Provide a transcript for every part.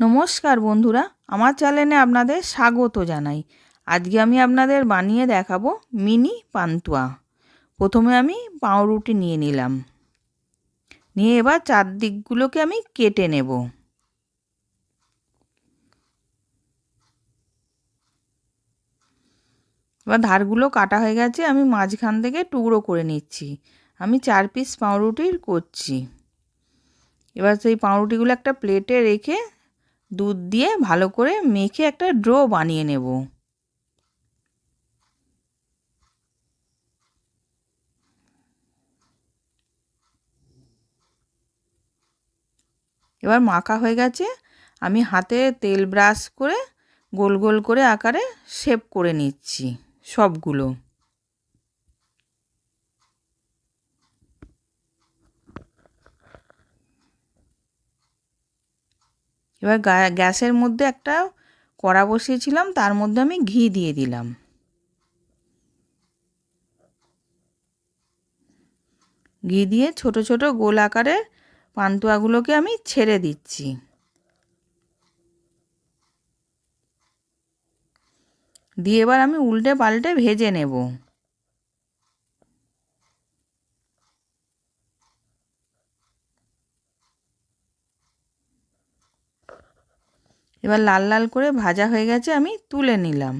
নমস্কার বন্ধুরা, আমার চ্যানেলে আপনাদের স্বাগত জানাই। আজকে আমি আপনাদের বানিয়ে দেখাবো মিনি পান্তুয়া। প্রথমে আমি পাউরুটি নিয়ে নিলাম। নিয়ে এবার চারদিকগুলোকে আমি কেটে নেব। এবার ধারগুলো কাটা হয়ে গেছে, আমি মাঝখান থেকে টুকরো করে নিচ্ছি। আমি চার পিস পাউরুটির করছি। এবার সেই পাউরুটিগুলো একটা প্লেটে রেখে দুধ দিয়ে ভালো করে মেখে একটা ড্রো বানিয়ে নেব। এবার মাখা হয়ে গেছে। আমি হাতে তেল ব্রাশ করে গোল গোল করে আকারে শেপ করে নিচ্ছি সবগুলো। এবার গ্যাসের মধ্যে একটা কড়া বসিয়েছিলাম, তার মধ্যে আমি ঘি দিয়ে দিলাম। ঘি দিয়ে ছোট ছোট গোল আকারে পান্তুয়াগুলোকে আমি ছেড়ে দিচ্ছি। দিয়ে এবার আমি উল্টে পাল্টে ভেজে নেব। এবার লাল লাল করে ভাজা হয়ে গেছে, আমি তুলে নিলাম।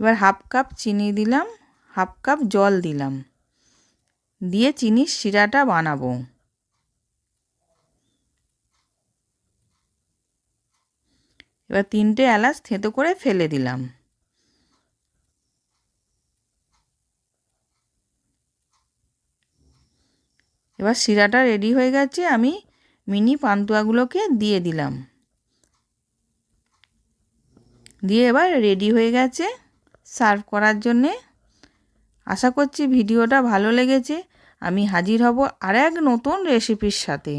এবার হাফ কাপ চিনি দিলাম, হাফ কাপ জল দিলাম, দিয়ে চিনির শিরাটা বানাবো। এবার তিনটে এলাচ থেঁতো করে ফেলে দিলাম। এবার শিরাটা রেডি হয়ে গেছে, আমি মিনি পান্তুয়াগুলোকে দিয়ে দিলাম। দিয়ে এবার রেডি হয়ে গেছে সার্ভ করার জন্যে। আশা করছি ভিডিওটা ভালো লেগেছে। আমি হাজির হব আর এক নতুন রেসিপির সাথে।